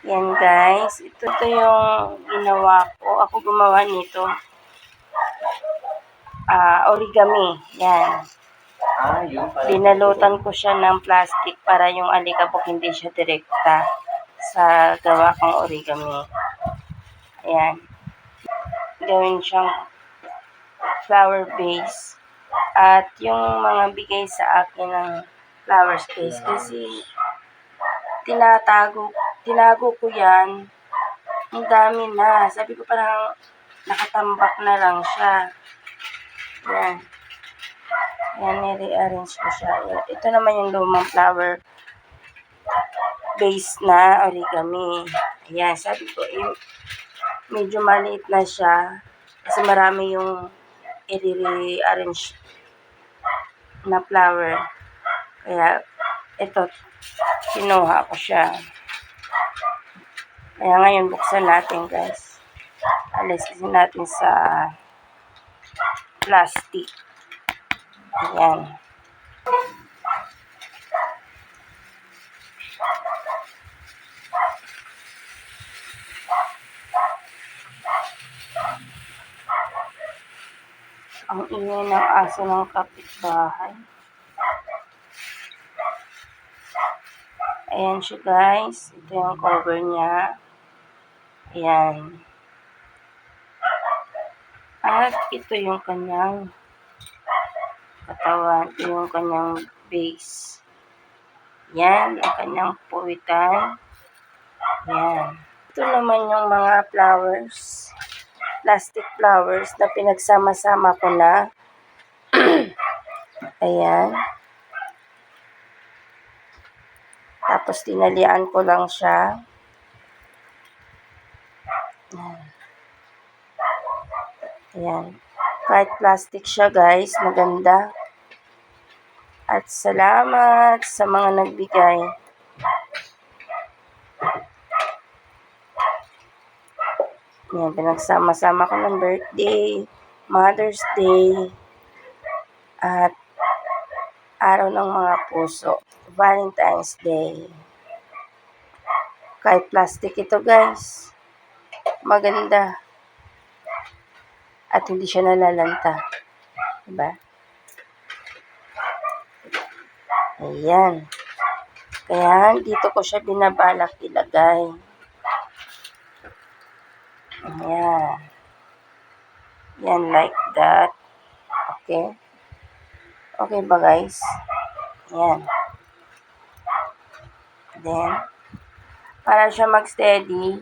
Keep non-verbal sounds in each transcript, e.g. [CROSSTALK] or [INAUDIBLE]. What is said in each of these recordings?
Yan guys. Ito to yung ginawa ko. Ako gumawa nito. Ah, origami. Yan. Ah, yun pala. Binalutan ko siya ng plastic para yung alikabok hindi siya direkta sa gawa kong origami. Ayan. Gawin siyang flower base. At yung mga bigay sa akin ng flower space kasi tinatago, tinago ko yan. Ang dami na. Sabi ko parang nakatambak na lang siya. Yan. Yan, nire-arrange ko siya. Ito naman yung lumang flower base na origami. Ayan, sabi ko, yung medyo maliit na siya kasi marami yung i-rearrange na flower. Kaya, ito, kinuha ko siya. Kaya ngayon, buksan natin, guys. Alisin natin sa plastic. Ayan. Ang ingay ng aso ng kapitbahay. Ayan siya guys. Ito yung cover niya. Ayan. At ito yung kanyang katawan. Yung kanyang base. Yan, ang kanyang puwitan. Yan. Ito naman yung mga flowers. Plastic flowers na pinagsama-sama ko na. [CLEARS THROAT] Ayan. Tapos tinalian ko lang siya. Ayan. Ayan. Kahit plastic siya guys, maganda. At salamat sa mga nagbigay. Yan, pinagsama-sama ko ng birthday, Mother's Day, at araw ng mga puso, Valentine's Day. Kahit plastic ito guys, maganda. At hindi siya nalalanta. Diba? Ayan. Kaya dito ko siya binabalak ilagay. Ayan. Yan, like that. Okay. Okay ba, guys? Ayan. Then, para siya mag-steady,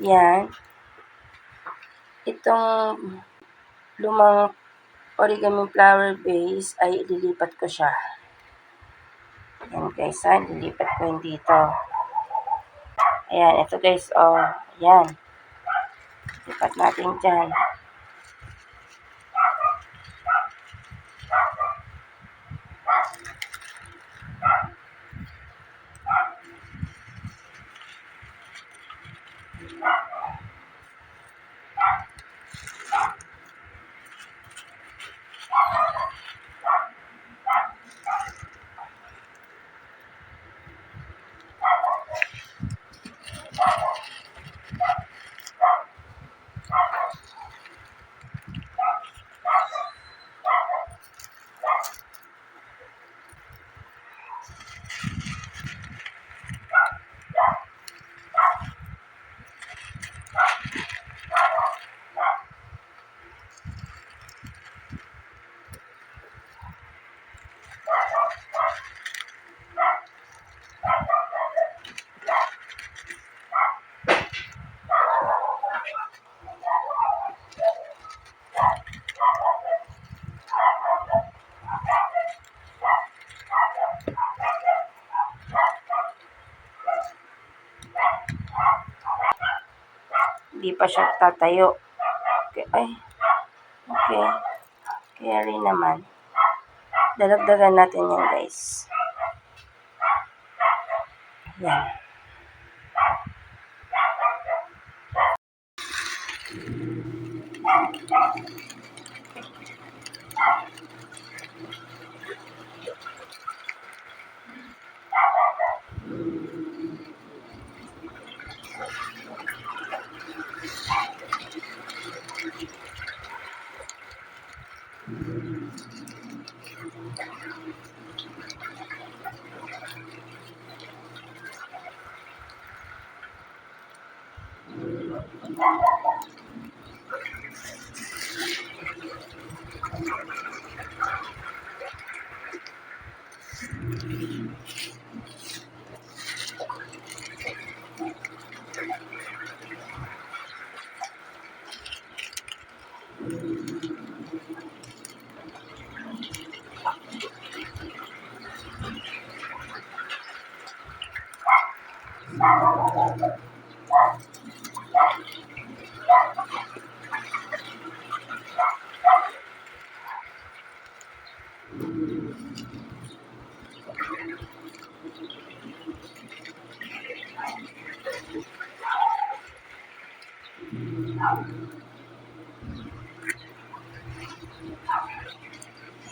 yan, itong lumang origami flower base ay ililipat ko siya. Yan guys, ha, ililipat ko yun dito. Ayan, ito guys, oh, ayan. Lipat natin dyan. Hindi pa siya tatayo. Okay, ay, okay. Rin naman. Dalagdagan natin yan, guys. Yan.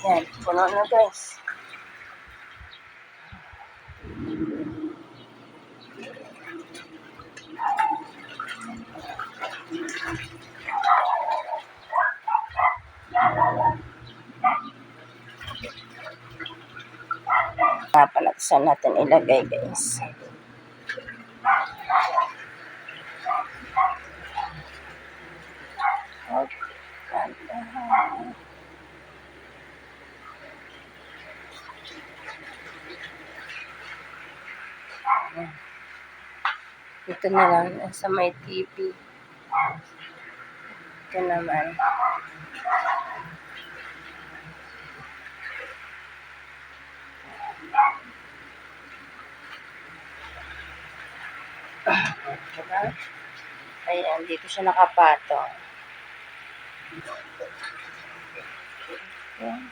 Yan, puno na guys. Hanapan natin saan natin ilagay guys. Ito na lang, sa may TV. Ito naman. Diba? Ayan, dito siya nakapatong. Ayan.